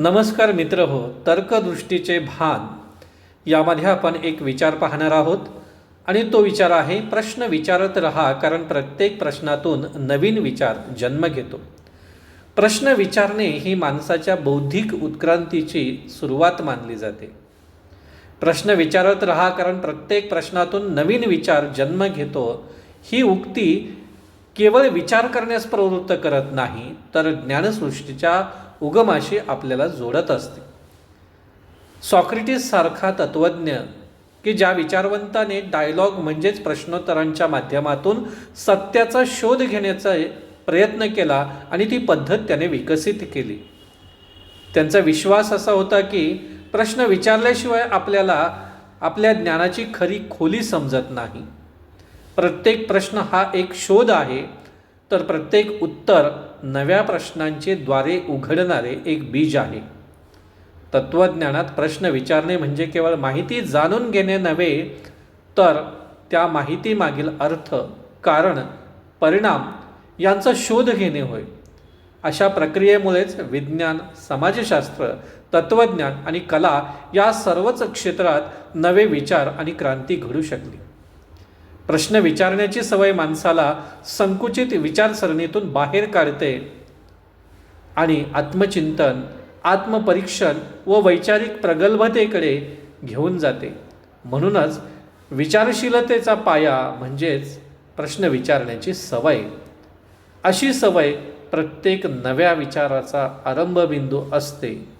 नमस्कार मित्र हो तर्कदृष्टीचे भान. यामध्ये आपण एक विचार पाहणार आहोत आणि तो विचार आहे प्रश्न विचारत रहा कारण प्रत्येक प्रश्नातून नवीन विचार जन्म घेतो. प्रश्न विचारणे ही माणसाच्या बौद्धिक उत्क्रांतीची सुरुवात मानली जाते. प्रश्न विचारत रहा कारण प्रत्येक प्रश्नातून नवीन विचार जन्म घेतो. ही उक्ती केवळ विचार करण्यास प्रवृत्त करत नाही तर ज्ञानसृष्टीच्या उगमाशी आपल्याला जोडत असते. सॉक्रेटिस सारखा तत्वज्ञ की ज्या विचारवंताने डायलॉग म्हणजेच प्रश्नोत्तरांच्या माध्यमातून सत्याचा शोध घेण्याचा प्रयत्न केला आणि ती पद्धत त्याने विकसित केली. त्यांचा विश्वास असा होता की प्रश्न विचारल्याशिवाय आपल्याला आपल्या ज्ञानाची खरी खोली समजत नाही. प्रत्येक प्रश्न हा एक शोध आहे तर प्रत्येक उत्तर नव्या प्रश्नांचे द्वारे उघडणारे एक बीज आहे. तत्त्वज्ञानात प्रश्न विचारणे म्हणजे केवळ माहिती जाणून घेणे नव्हे तर त्या माहितीमागील अर्थ कारण परिणाम यांचा शोध घेणे होय. अशा प्रक्रियेमुळेच विज्ञान समाजशास्त्र तत्त्वज्ञान आणि कला या सर्वच क्षेत्रात नवे विचार आणि क्रांती घडू शकली. प्रश्न विचारण्याची सवय माणसाला संकुचित विचारसरणीतून बाहेर काढते. आणि आत्मचिंतन आत्मपरीक्षण व वैचारिक प्रगल्भतेकडे घेऊन जाते. म्हणूनच विचारशीलतेचा पाया म्हणजेच प्रश्न विचारण्याची सवय. अशी सवय प्रत्येक नव्या विचाराचा आरंभबिंदू असते.